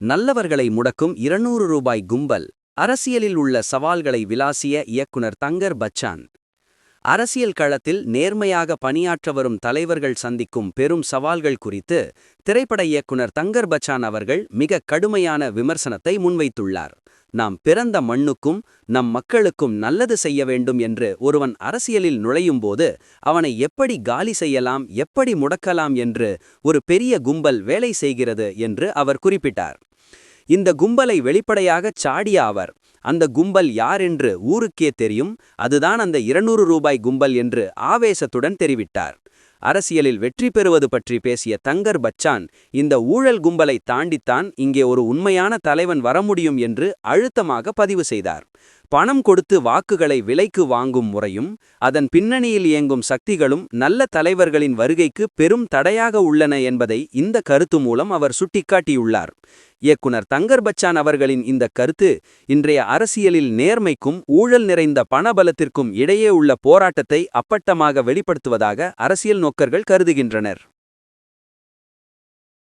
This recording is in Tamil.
நல்லவர்களை முடக்கும் இருநூறு ரூபாய் கும்பல். அரசியலில் உள்ள சவால்களை விளாசிய இயக்குனர் தங்கர் பச்சான். அரசியல் களத்தில் நேர்மையாக பணியாற்ற வரும் தலைவர்கள் சந்திக்கும் பெரும் சவால்கள் குறித்து திரைப்பட இயக்குனர் தங்கர் பச்சான் அவர்கள் மிக கடுமையான விமர்சனத்தை முன்வைத்துள்ளார். நாம் பிறந்த மண்ணுக்கும் நம் மக்களுக்கும் நல்லது செய்ய வேண்டும் என்று ஒருவன் அரசியலில் நுழையும்போது அவனை எப்படி காலி செய்யலாம் எப்படி முடக்கலாம் என்று ஒரு பெரிய கும்பல் வேலை செய்கிறது என்று அவர் குறிப்பிட்டார். இந்த கும்பலை வெளிப்படையாகச் சாடிய அவர் அந்த கும்பல் யார் என்று ஊருக்கே தெரியும் அதுதான் அந்த இருநூறு ரூபாய் கும்பல் என்று ஆவேசத்துடன் தெரிவித்தார். அரசியலில் வெற்றி பெறுவது பற்றி பேசிய தங்கர் பச்சான் இந்த ஊழல் கும்பலை தாண்டித்தான் இங்கே ஒரு உண்மையான தலைவன் வர முடியும் என்று அழுத்தமாக பதிவு செய்தார். பணம் கொடுத்து வாக்குகளை விலைக்கு வாங்கும் முறையும் அதன் பின்னணியில் இயங்கும் சக்திகளும் நல்ல தலைவர்களின் வருகைக்கு பெரும் தடையாக உள்ளன என்பதை இந்த கருத்து மூலம் அவர் சுட்டிக்காட்டியுள்ளார். இயக்குனர் தங்கர் பச்சான் அவர்களின் இந்த கருத்து இன்றைய அரசியலில் நேர்மைக்கும் ஊழல் நிறைந்த பணபலத்திற்கும் இடையே உள்ள போராட்டத்தை அப்பட்டமாக வெளிப்படுத்துவதாக அரசியல் நோக்கர்கள் கருதுகின்றனர்.